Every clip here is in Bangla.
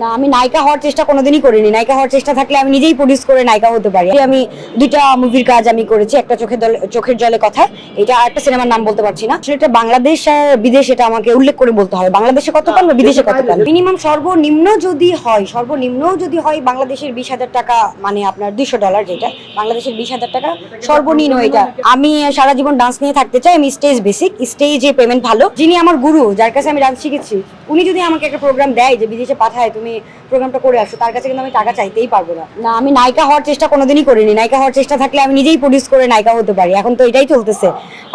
না, আমি নায়িকা হওয়ার চেষ্টা কোনোদিনই করিনি। নায়িকা হওয়ার চেষ্টা থাকলে আমি নিজেই প্রডিউস করে নায়িকা হতে পারি। আমি দুইটা মুভির কাজ আমি করেছি, একটা চোখের দল, চোখের জলে কথা, এটা একটা সিনেমার নাম বলতে পারছি না। আসলে এটা বাংলাদেশ আর বিদেশ, এটা আমাকে উল্লেখ করে বলতে হবে বাংলাদেশে কত পান বা বিদেশে কত পান? মিনিমাম সর্বনিম্ন যদি হয়, সর্বনিম্ন যদি হয় বাংলাদেশের বিশ হাজার টাকা মানে আপনার দুইশো ডলার যেটা, বাংলাদেশের বিশ হাজার টাকা সর্বনিম্ন এটা। আমি সারা জীবন ডান্স নিয়ে থাকতে চাই, আমি স্টেজ বেসিক স্টেজে পেমেন্ট ভালো। যিনি আমার গুরু, যার কাছে আমি ডান্স শিখেছি, উনি যদি আমাকে একটা প্রোগ্রাম দেয় যে বিদেশে পাঠায়, তুমি প্রোগ্রামটা করে আসো তার কাছে কিন্তু আমি টাকা চাইতেই পারব না। না, আমি নায়িকা হওয়ার চেষ্টা কোনোদিনই করিনি। নায়িকা হওয়ার চেষ্টা থাকলে আমি নিজেই প্রডিউস করে নায়িকা হতে পারি। এখন তো এটাই চলতেছে।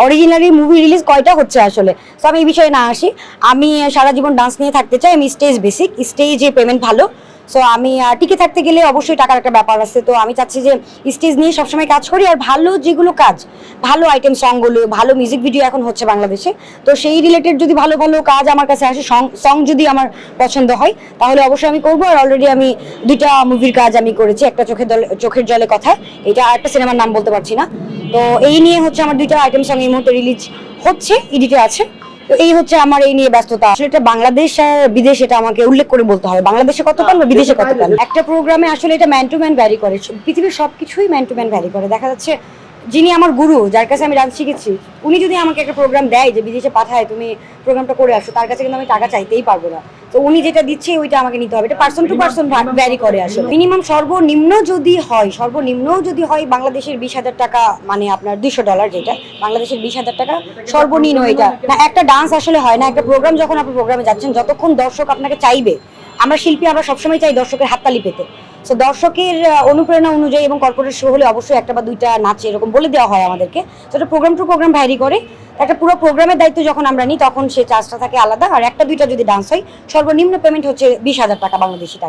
অরিজিনালি মুভি রিলিজ কয়টা হচ্ছে আসলে? তো আমি এই বিষয়ে না আসি। আমি সারা জীবন ডান্স নিয়ে থাকতে চাই, আমি স্টেজ বেসিক স্টেজে পেমেন্ট ভালো। সো আমি টিকে থাকতে গেলে অবশ্যই টাকার একটা ব্যাপার আছে। তো আমি চাচ্ছি যে স্টেজ নিয়ে সবসময় কাজ করি আর ভালো যেগুলো কাজ, ভালো আইটেম সংগুলো ভালো মিউজিক ভিডিও এখন হচ্ছে বাংলাদেশে। তো সেই রিলেটেড যদি ভালো ভালো কাজ আমার কাছে আসে সং যদি আমার পছন্দ হয়, তাহলে অবশ্যই আমি করব। আর অলরেডি আমি দুইটা মুভির কাজ আমি করেছি, একটা চোখের চোখের জলে কথা এটা আর একটা সিনেমার নাম বলতে পারছি না। তো এই নিয়ে হচ্ছে আমার দুইটা আইটেম সং এই মুহূর্তে রিলিজ হচ্ছে ইডিটে আছে। তো এই হচ্ছে আমার এই নিয়ে ব্যস্ততা। আসলে এটা বাংলাদেশ আর বিদেশ এটা আমাকে উল্লেখ করে বলতে হবে বাংলাদেশে কত পান বা বিদেশে কত পান? একটা প্রোগ্রামে আসলে এটা ম্যান টু ম্যান ভ্যারি করে। পৃথিবীর সবকিছুই ম্যান টু ম্যান ভ্যারি করে। দেখা যাচ্ছে যিনি আমার গুরু যার কাছে আমি ডান্স শিখেছি উনি যদি আমাকে একটা প্রোগ্রাম দেয় যে বিদেশে পাঠায় তুমি প্রোগ্রামটা করে আসো তার কাছে কিন্তু আমি টাকা চাইতেই পারব না। তো উনি যেটা দিচ্ছে ওইটা আমাকে নিতে হবে। এটা পার্সন টু পার্সন ভ্যারি করে আসলে। মিনিমাম সর্বনিম্ন যদি হয় সর্বনিম্ন যদি হয় বাংলাদেশের বিশ হাজার টাকা মানে আপনার দুশো ডলার যেটা বাংলাদেশের বিশ হাজার টাকা সর্বনিম্ন এটা। না একটা ডান্স আসলে হয় না একটা প্রোগ্রাম যখন আপনি প্রোগ্রামে যাচ্ছেন যতক্ষণ দর্শক আপনাকে চাইবে আমরা শিল্পী, আমরা সবসময় চাই দর্শকের হাততালি পেতে। সো দর্শকের অনুপ্রেরণা অনুযায়ী এবং কর্পোরেট শো হলে অবশ্যই একটা বা দুইটা নাচে এরকম বলে দেওয়া হয় আমাদেরকে। তো এটা প্রোগ্রাম টু প্রোগ্রাম ভ্যারি করে। একটা পুরো প্রোগ্রামের দায়িত্ব যখন আমরা নিই, তখন সে চার্জটা থাকে আলাদা। আর একটা দুইটা যদি ডান্স হয়, সর্বনিম্ন পেমেন্ট হচ্ছে বিশ হাজার টাকা বাংলাদেশি টাকা